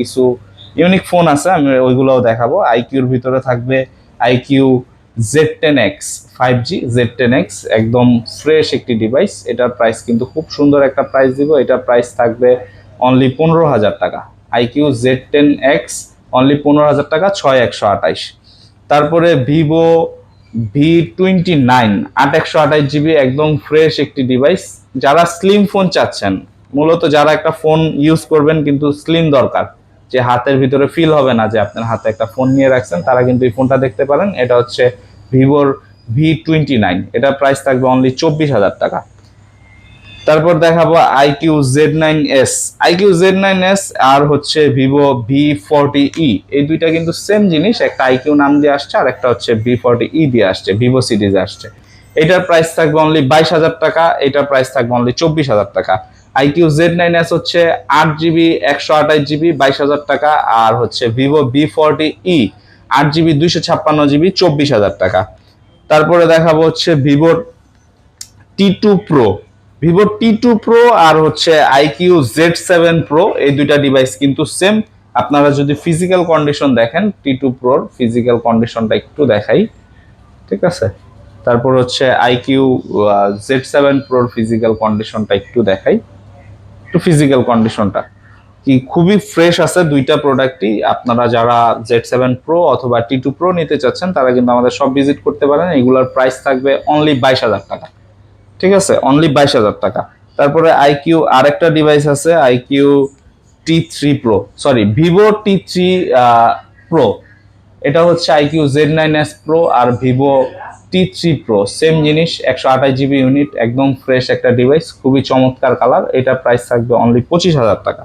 কিছু unique phone আছে, আমি ওইগুলোও দেখাবো। আইকিউর ভিতরে থাকবে iQOO Z ten X five G Z ten X একদম ফ্রেশ একটি ডিভাইস এটার প্রাইস কিন্তু খুব সুন্দর একটা প্রাইস দিব। এটার প্রাইস থাকবে অনলি পনেরো হাজার টাকা। IQOO Z ten X only পনেরো হাজার টাকা, ছয় একশো আঠাইশ তারপরে ভিভো ভি টোয়েন্টি নাইন আট একশো আঠাইশ জিবি একদম ফ্রেশ একটি ডিভাইস যারা স্লিম ফোন চাচ্ছেন, মূলত যারা একটা ফোন ইউজ করবেন, কিন্তু স্লিম দরকার। যে হাতের ভিতরে ফিল হবে না যে আপনার হাতে একটা ফোন নিয়ে রাখছেন, তারা কিন্তু এই ফোনটা দেখতে পারেন। এটা হচ্ছে ভিভোর ভি টোয়েন্টি নাইন এটার প্রাইস থাকবে অনলি চব্বিশ হাজার টাকা। তারপর দেখাবো iQOO Z nine S iQOO Z nine S আর হচ্ছে ভিভো ভি ফর্টি ই এই দুইটা কিন্তু সেম জিনিস, একটা আইকিউ নাম দিয়ে আসছে আর একটা হচ্ছে ভি ফর্টি ই দিয়ে আসছে ভিভো সিরিজ আসছে। এটার প্রাইস থাকবে অনলি বাইশ হাজার টাকা, এটার প্রাইস থাকবে অনলি চব্বিশ হাজার টাকা। আইকিউ জেড নাইন এস হচ্ছে আট জিবি একশো আঠাশ জিবি বাইশ হাজার টাকা, আর হচ্ছে ভিভো বি ফর্টি ই আট জিবি দুইশো ছাপ্পান্ন জিবি চব্বিশ হাজার টাকা। তারপরে দেখাবো হচ্ছে ভিভোর T two pro Vivo T two pro আর হচ্ছে আইকিউ জেড সেভেন প্রো এই দুইটা ডিভাইস কিন্তু সেম আপনারা যদি ফিজিক্যাল কন্ডিশন দেখেন টি টু প্রোর ফিজিক্যাল কন্ডিশনটা একটু দেখাই। ঠিক আছে? তারপর হচ্ছে আইকিউ জেড সেভেন প্রোর ফিজিক্যাল কন্ডিশনটা একটু দেখাই। একটু ফিজিক্যাল কন্ডিশনটা কি খুবই ফ্রেশ আছে দুইটা প্রোডাক্টই আপনারা যারা জেড সেভেন প্রো অথবা টি টু প্রো নিতে চাচ্ছেন, তারা কিন্তু আমাদের সব ভিজিট করতে পারেন। এগুলোর প্রাইস থাকবে অনলি বাইশ হাজার টাকা। ঠিক আছে? অনলি বাইশ হাজার টাকা। তারপরে আইকিউ আরেকটা ডিভাইস আছে iQOO T three pro sorry Vivo T three pro এটা হচ্ছে iQOO Z nine S pro আর Vivo T three pro same জিনিস, একশো আঠাশ জিবি ইউনিট একদম ফ্রেশ একটা ডিভাইস খুবই চমৎকার কালার এটা প্রাইস থাকবে অনলি পঁচিশ হাজার টাকা।